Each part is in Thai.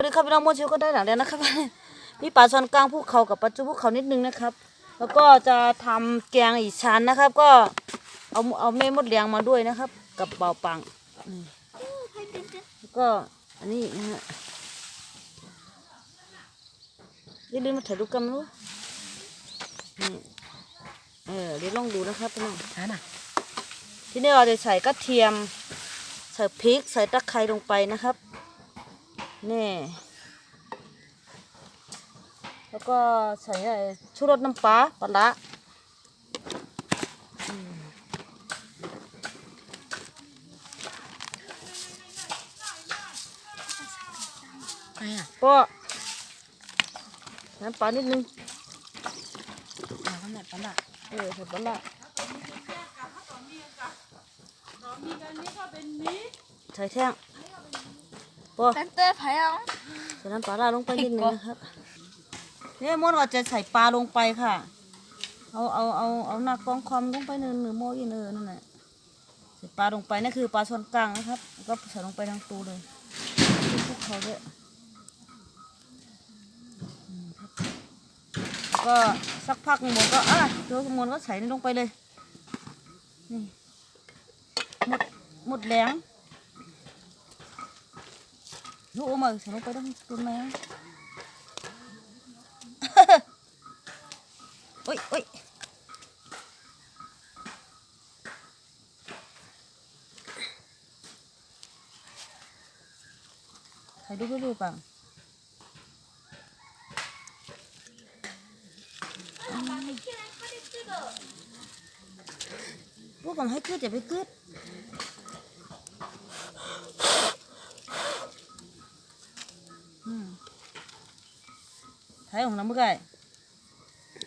สวัสดีครับพี่น้องโมชิวก็ได้หลังแล้วนะครับมีปลาซอนกลางภูเขากับปลาจูภูเขานิดนึงนะครับ แล้วก็จะทำแกงอีสานนะครับ ก็เอาเอาแม่มดเลียงมาด้วยนะครับ กับเบาปังนี่แล้วก็อันนี้นะฮะอย่าลืมมาถ่ายรูปกันนะลูกนี่เออเดี๋ยวลองดูนะครับพี่น้องช้าน่ะทีนี้เราจะใส่กระเทียมใส่พริกใส่ตะไคร้ลงไปนะครับ นี่แล้วก็ใส่ไอ้ชูรสน้ำปลาปลาละไปอะก็น้ำปลานิดนึงมาขนาดนั้นอะเออใส่ปลาละใส่แท่ง ปอตั้งแต่พายองใส่น้ำปลาละลงไปนิดนึงนะครับเนี่ยมดว่าจะใส่ปลาลงไปค่ะ เอาเอาเอาเอาหน้ากองความลงไปหนึ่งหนึ่งโมอีเนอนั่นแหละใส่ปลาลงไปนั่นคือปลาส่วนกลางนะครับแล้วก็ใส่ลงไปทั้งตัวเลยคลุกเขาด้วยอืมครับแล้วก็สักพักหนึ่งมนก็อะเดี๋ยวมนก็ใส่นี่ลงไปเลยนี่หมดหมดแรงลูกเอามาใส่ลง ไปต้องตัวแมวโอ้ยโอ้ยใครดูไม่รู้ปังพวกผมให้กึดอย่าไปกึดอืม ไทยของน้ำมึกไก่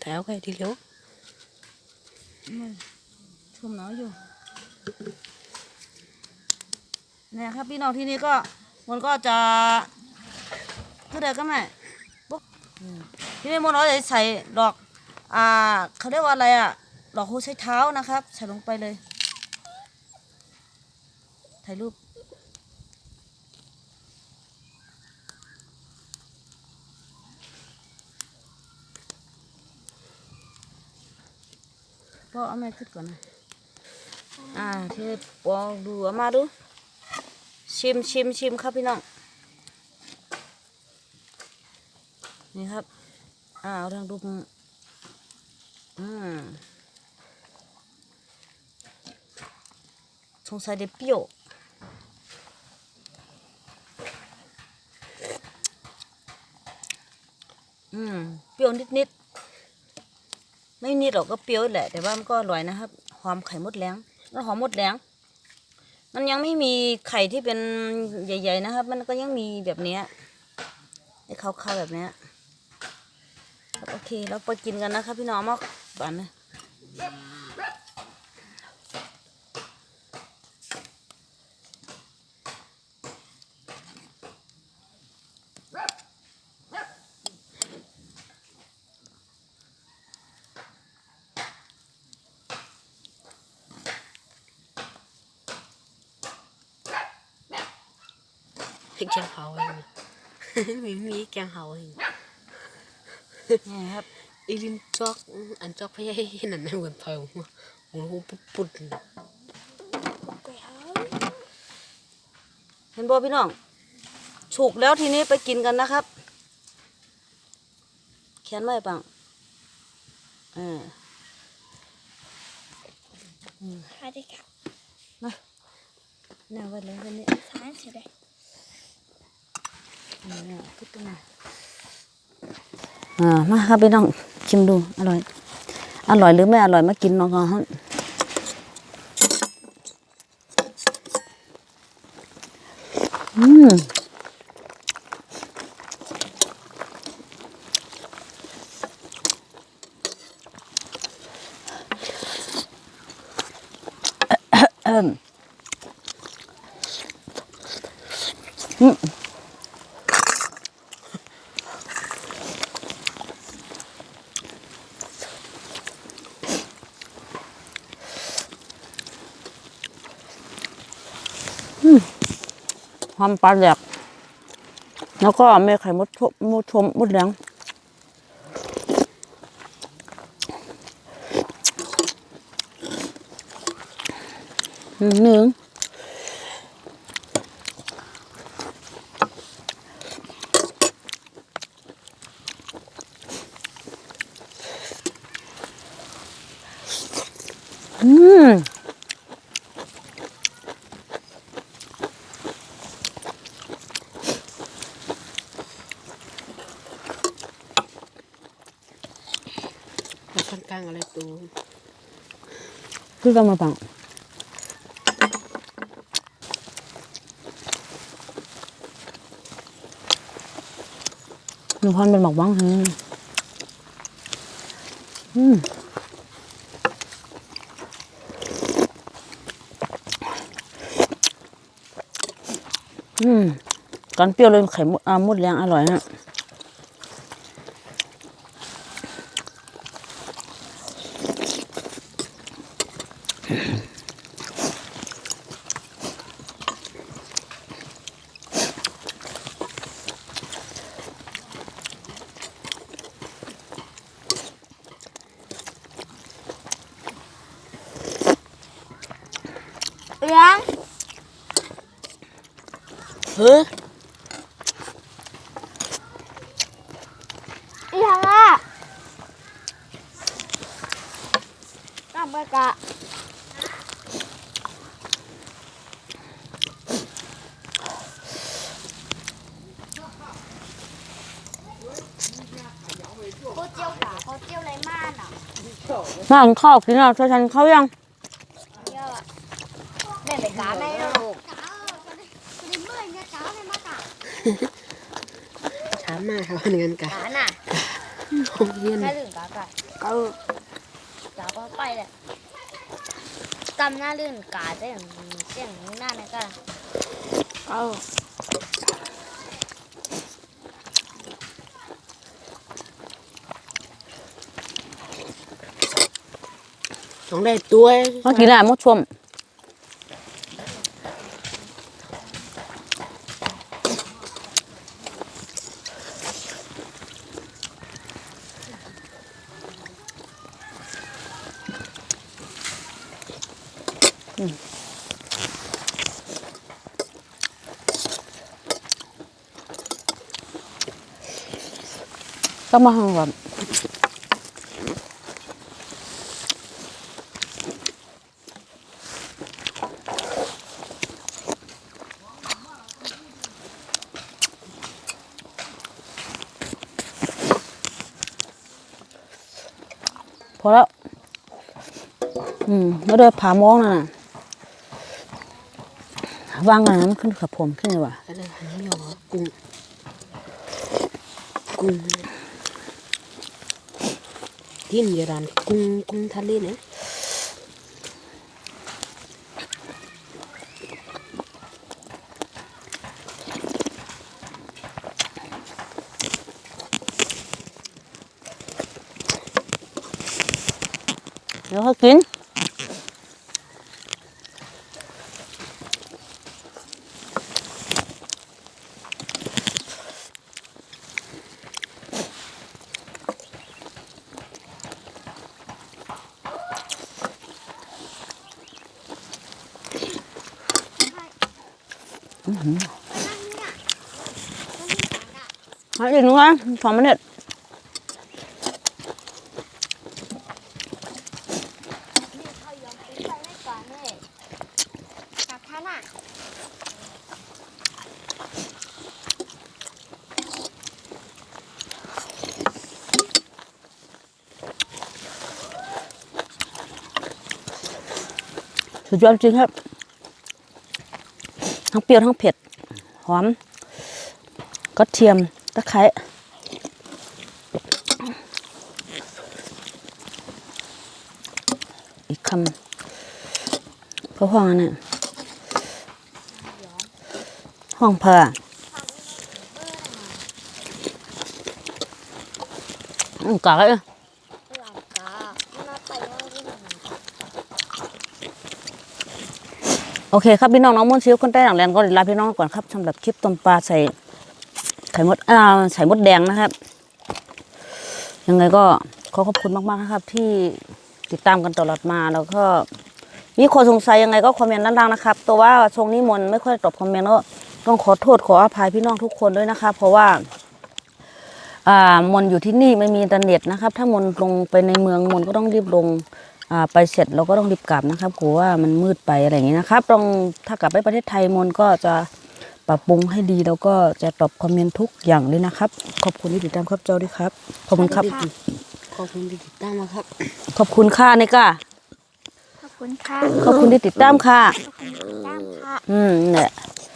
แถวใครทีเดียวชมหนาวอยู่เนี่ยครับพี่น้องที่นี่ก็มันก็จะคือเด็กกันไหมปุ๊บอืมที่นี่มันเราจะใส่ดอกอ่าเขาเรียกว่าอะไรอะดอกโฮใช้เท้านะครับ ใส่ลงไปเลยถ่ายรูป ก็เอาแม่ขึ้นก่อนนะอ่าเทปองดูเอามาดู ชิมชิมชิมครับพี่น้อง นี่ครับ อ่าเอาทางดูอืมสงสัยเด็เปรี้ยวอืมเปรี้ยวนิดๆ ไม่นิดหรอกก็เปรี้ยวแหละ แต่ว่ามันก็อร่อยนะครับ หอมไข่มดแดงแล้วหอมมดแดงมันยังไม่มีไข่ที่เป็นใหญ่ ๆ นะครับ มันก็ยังมีแบบนี้ไอ้ขาวๆแบบนี้โอเคเราไปกินกันนะครับพี่น้องมาบันนะ แกงเผาเองมีมีแกงเผาเองนี่ครับอีลินจอกอันจอกพยายเห็นอันนั้นเหมือนเผาหัวหัวปุ๊บปุ๊บเห็นบ่พี่น้องฉุกแล้วทีนี้ไปกินกันนะครับแขนไว้ปังอ่าพายได้ค่ะมาแนวไว้เลยวันนี้สายเสียดายเนี่ยขึ้นตรงไหน อ่ามาครับพี่น้องชิมดูอร่อย อร่อยหรือไม่อร่อยมากินนาะฮะอืมเอิ่มอืมหอมำปลาแดกแล้วก็มีไข่มดชมมดชมมดแดงหนึ่งอืม มาข้างอะไรตูคือกันมาปังหนูพรเป็นหมอกบ้างฮะอืมอืมกันเปรี้ยวเลยไข่มดอามดแรงอร่อยฮะ ยงเฮ้ยเลี้ยงอะกลับไปกะโคเจียวกะโคเจียวไรมานอะน่ากินข้าวกินอะฉันเขายัง เยอะแม่ไปกะแม่ลูก ช้ามากครับเงินกันกะน่ะโรงเรียนแค่ลืมกะกะก็กะก็ไป เลยกำหน้าลื่นกะได้อย่าเสียงนี้หน้านะกะเอาต้องได้ตัวมากินอะไรมดชม กินอย่างนั้นเลยว่ะอะไรหันไม่ออกกุ้งกุ้งที่นี่ร้านกุ้งกุ้งทะเลเนี่ยเดี๋ยวเขากิน เขายอมกินไปไม่ก่อนเลยกับท่านอะสุดยอดจริงครับ ทั้งเปรี้ยวทั้งเผ็ด หอมกระเทียมตะไคร้อีกคำเพราะห้องอันนั้นห้องเพออืมกากเลย หลังกาหน้าไปยังกิน โอเคครับพี่น้องน้องมุ่นชิวคนใต้หลังแลนก็ลาพี่น้องก่อนครับสำหรับคลิปต้มปลาใส่ไข่มดอ่าใส่มดแดงนะครับ ยังไงก็ขอขอบคุณมากๆนะครับ ที่ติดตามกันตลอดมาแล้วก็มีคนสงสัยยังไงก็คอมเมนต์ด้านล่างนะครับตัวว่าทรงนี้มนต์ไม่ค่อยตอบคอมเมนต์ก็ต้องขอโทษขออภัยพี่น้องทุกคนด้วยนะครับเพราะว่าอ่ามนอยู่ที่นี่ไม่มีอินเทอร์เน็ตนะครับ ถ้ามนลงไปในเมืองมนก็ต้องรีบลง ไปเสร็จเราก็ต้องรีบกลับนะครับกลัวว่ามันมืดไปอะไรอย่างนี้นะครับต้องถ้ากลับไปประเทศไทยมนก็จะปรับปรุงให้ดีแล้วก็จะตอบคอมเมนต์ทุกอย่างเลยนะครับ ขอบคุณที่ติดตามครับเจ้าด้วยครับ ขอบคุณครับ ขอบคุณที่ติดตามมาครับ ขอบคุณค่ะนี่ก้าขอบคุณค่ะ ขอบคุณที่ติดตามค่ะ ขอบคุณที่ติดตามค่ะ อืมเนี่ยข